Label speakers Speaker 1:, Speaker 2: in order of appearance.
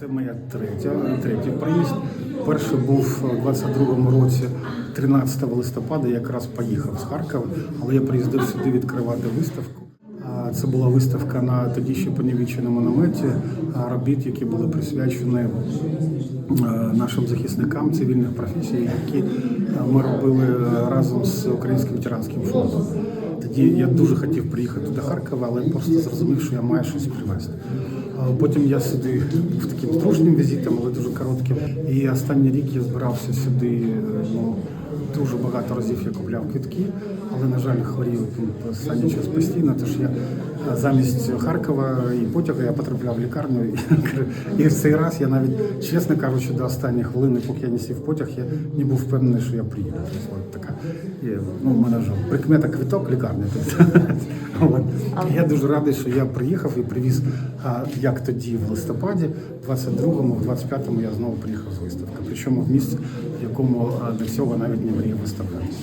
Speaker 1: Це моя третя, третій приїзд. Перший був у 22-му році, 13 листопада, я якраз поїхав з Харкова, але я приїздив сюди відкривати виставку. Це була виставка на тоді ще понівіченому наметі робіт, які були присвячені нашим захисникам цивільних професій, які ми робили разом з Українським ветеранським фондом. Тоді я дуже хотів приїхати до Харкова, але просто зрозумів, що я маю щось привезти. Потім я сюди був таким трушнім візитом, але дуже коротким. І останній рік я збирався сюди. е, Ну, дуже багато разів я купляв квитки, але, на жаль, хворів останній час постійно. Тож я е, замість Харкова і потяга я потрапляв в лікарню. І, і в цей раз я навіть, чесно кажучи, до останньої хвилини, поки я не сів потяг, я не був впевнений, що я приїду. Тобто, от така, є, ну, мене вже прикмета квиток лікарня. Тобто, Я дуже радий, що я приїхав і привіз, а, як тоді в листопаді, 22-му, в 25-му я знову приїхав з виставки. Причому в місці, в якому до цього навіть не мріяв виставлятися.